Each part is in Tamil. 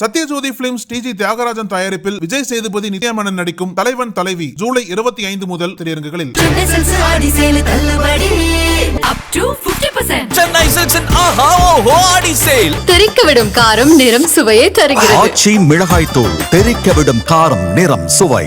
சத்யஜோதி பிலிம்ஸ் டிஜி தியாகராஜன் தயாரிப்பில் விஜய் சேதுபதி நித்யாமணன் நடிக்கும் தலைவன் தலைவி ஜூலை இருபத்தி ஐந்து முதல் திரையரங்குகளில். சென்னை ஆடி சேலு தள்ளுபடி. அப் டு 50% சென்னை சில்க்ஸின் ஆஹா ஓஹோ ஆடி சேல் தெறிக்க விடும் காரம் நிறம் சுவையை தருகிறது. ஆச்சி மிளகாய் தூள் தெறிக்க விடும் காரம் நிறம் சுவை.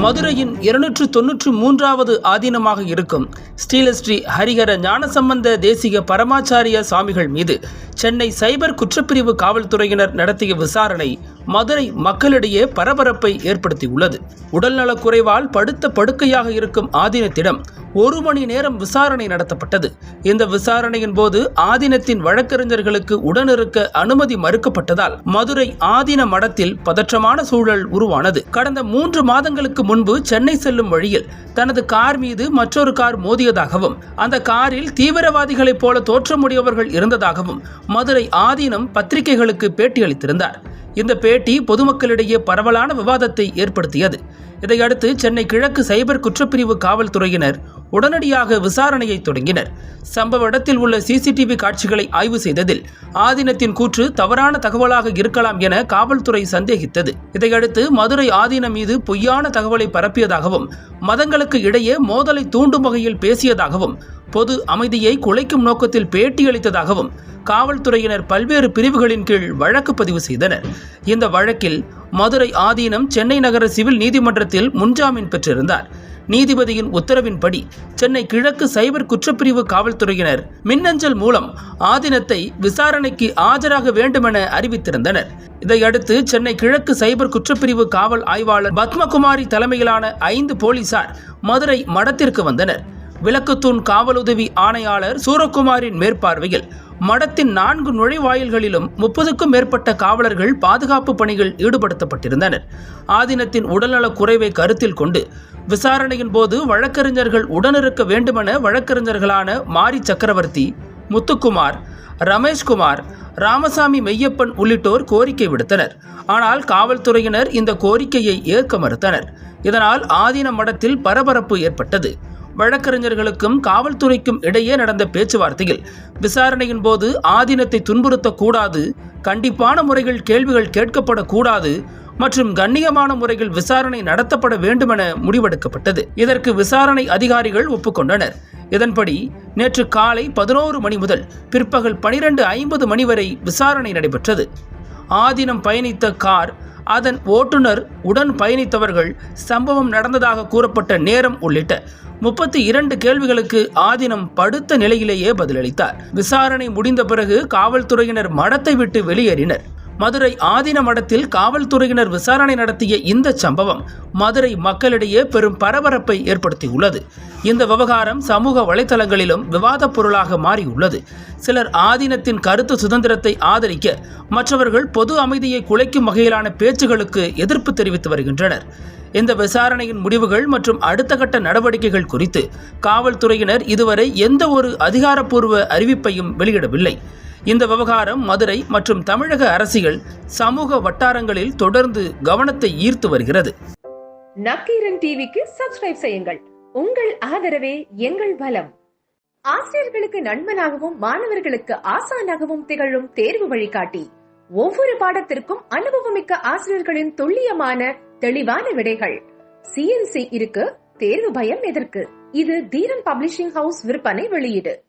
மதுரையின் இருநூற்று தொன்னூற்று மூன்றாவது ஆதீனமாக இருக்கும் ஸ்ரீலஸ்ரீ ஹரிஹர ஞானசம்பந்த தேசிக பரமாச்சாரிய சுவாமிகள் மீது சென்னை சைபர் குற்றப்பிரிவு காவல்துறையினர் நடத்திய விசாரணை மதுரை மக்களிடையே பரபரப்பை ஏற்படுத்தியுள்ளது. உடல்நலக் குறைவால் படுத்த படுக்கையாக இருக்கும் ஆதீனத்திடம் ஒரு மணி நேரம் விசாரணை நடத்தப்பட்டது. இந்த விசாரணையின் போது ஆதீனத்தின் வழக்கறிஞர்களுக்கு உடனிருக்க அனுமதி மறுக்கப்பட்டதால் மதுரை ஆதீன மடத்தில் பதற்றமான சூழல் உருவானது. கடந்த மூன்று மாதங்களுக்கு முன்பு சென்னை செல்லும் வழியில் தனது கார் மீது மற்றொரு கார் மோதியதாகவும் அந்த காரில் தீவிரவாதிகளைப் போல தோற்றமுடையவர்கள் இருந்ததாகவும் மதுரை ஆதீனம் பத்திரிகைகளுக்கு பேட்டியளித்திருந்தார். இந்த பேட்டி பொதுமக்களிடையே பரவலான விவாதத்தை ஏற்படுத்தியது. இதையடுத்து சென்னை கிழக்கு சைபர் குற்றப்பிரிவு காவல்துறையினர் உடனடியாக விசாரணையை தொடங்கினர். சம்பவ இடத்தில் உள்ள சிசிடிவி காட்சிகளை ஆய்வு செய்ததில் ஆதீனத்தின் கூற்று தவறான தகவலாக இருக்கலாம் என காவல்துறை சந்தேகித்தது. இதையடுத்து மதுரை ஆதீனம் மீது பொய்யான தகவலை பரப்பியதாகவும் மதங்களுக்கு இடையே மோதலை தூண்டும் வகையில் பேசியதாகவும் பொது அமைதியை குலைக்கும் நோக்கத்தில் பேட்டியளித்ததாகவும் காவல்துறையினர் பல்வேறு பிரிவுகளின் கீழ் வழக்கு பதிவு செய்தனர். இந்த வழக்கில் மதுரை ஆதீனம் சென்னை நகர சிவில் நீதிமன்றத்தில் முன்ஜாமீன் பெற்றிருந்தார். நீதிபதியின் உத்தரவின்படி சென்னை கிழக்கு சைபர் குற்றப்பிரிவு காவல்துறையினர் மின்னஞ்சல் மூலம் ஆதீனத்தை விசாரணைக்கு ஆஜராக வேண்டுமென அறிவித்திருந்தனர். இதையடுத்து சென்னை கிழக்கு சைபர் குற்றப்பிரிவு காவல் ஆய்வாளர் பத்மகுமாரி தலைமையிலான ஐந்து போலீசார் மதுரை மடத்திற்கு வந்தனர். விளக்குத்தூண் காவலுதவி ஆணையாளர் சூரக்குமாரின் மேற்பார்வையில் மடத்தின் நான்கு நுழைவாயில்களிலும் முப்பதுக்கும் மேற்பட்ட காவலர்கள் பாதுகாப்பு பணிகள் ஈடுபடுத்தப்பட்டிருந்தனர். ஆதீனத்தின் உடல்நலக் குறைவை கருத்தில் கொண்டு விசாரணையின் போது வழக்கறிஞர்கள் உடனிருக்க வேண்டுமென வழக்கறிஞர்களான மாரி சக்கரவர்த்தி முத்துக்குமார் ரமேஷ்குமார் ராமசாமி மெய்யப்பன் உள்ளிட்டோர் கோரிக்கை விடுத்தனர். ஆனால் காவல்துறையினர் இந்த கோரிக்கையை ஏற்க மறுத்தனர். இதனால் ஆதீன மடத்தில் பரபரப்பு ஏற்பட்டது. வழக்கறிஞர்களுக்கும் காவல்துறைக்கும் இடையே நடந்த பேச்சுவார்த்தையில் விசாரணையின் போது ஆதீனத்தை துன்புறுத்தக்கூடாது கண்டிப்பான முறையில் கேள்விகள் கேட்கப்படக்கூடாது மற்றும் கண்ணியமான முறையில் விசாரணை நடத்தப்பட வேண்டுமென முடிவெடுக்கப்பட்டது. இதற்கு விசாரணை அதிகாரிகள் ஒப்புக்கொண்டனர். இதன்படி நேற்று காலை பதினோரு மணி முதல் பிற்பகல் பனிரெண்டு ஐம்பது மணி வரை விசாரணை நடைபெற்றது. ஆதீனம் பயணித்த கார் அதன் ஓட்டுநர் உடன் பயணித்தவர்கள் சம்பவம் நடந்ததாக கூறப்பட்ட நேரம் உள்ளிட்ட முப்பத்தி இரண்டு கேள்விகளுக்கு ஆதீனம் படுத்த நிலையிலேயே பதிலளித்தார். விசாரணை முடிந்த பிறகு காவல்துறையினர் மடத்தை விட்டு வெளியேறினர். மதுரை ஆதீன மடத்தில் காவல்துறையினர் விசாரணை நடத்திய இந்த சம்பவம் மதுரை மக்களிடையே பெரும் பரபரப்பை ஏற்படுத்தியுள்ளது. இந்த விவகாரம் சமூக வலைதளங்களிலும் விவாதப் பொருளாக மாறியுள்ளது. சிலர் ஆதீனத்தின் கருத்து சுதந்திரத்தை ஆதரிக்க மற்றவர்கள் பொது அமைதியை குலைக்கும் வகையிலான பேச்சுகளுக்கு எதிர்ப்பு தெரிவித்து வருகின்றனர். இந்த விசாரணையின் முடிவுகள் மற்றும் அடுத்த கட்ட நடவடிக்கைகள் குறித்து காவல்துறையினர் இதுவரை எந்த ஒரு அதிகாரப்பூர்வ அறிவிப்பையும் வெளியிடவில்லை. இந்த விவகாரம் மதுரை மற்றும் தமிழக அரசியல் சமூக வட்டாரங்களில் தொடர்ந்து கவனத்தை ஈர்த்து வருகிறது. நக்கீரன் டிவிக்கு சப்ஸ்கிரைப் செய்யுங்கள். உங்கள் ஆதரவே எங்கள் பலம். ஆசிரியர்களுக்கு நண்பனாகவும் மாணவர்களுக்கு ஆசானாகவும் திகழும் தேர்வு வழிகாட்டி. ஒவ்வொரு பாடத்திற்கும் அனுபவமிக்க ஆசிரியர்களின் துல்லியமான தெளிவான விடைகள். சிஎன்சி இருக்கு தேர்வு பயம் எதற்கு? இது தீரன் பப்ளிஷிங் ஹவுஸ் விற்பனை வெளியீடு.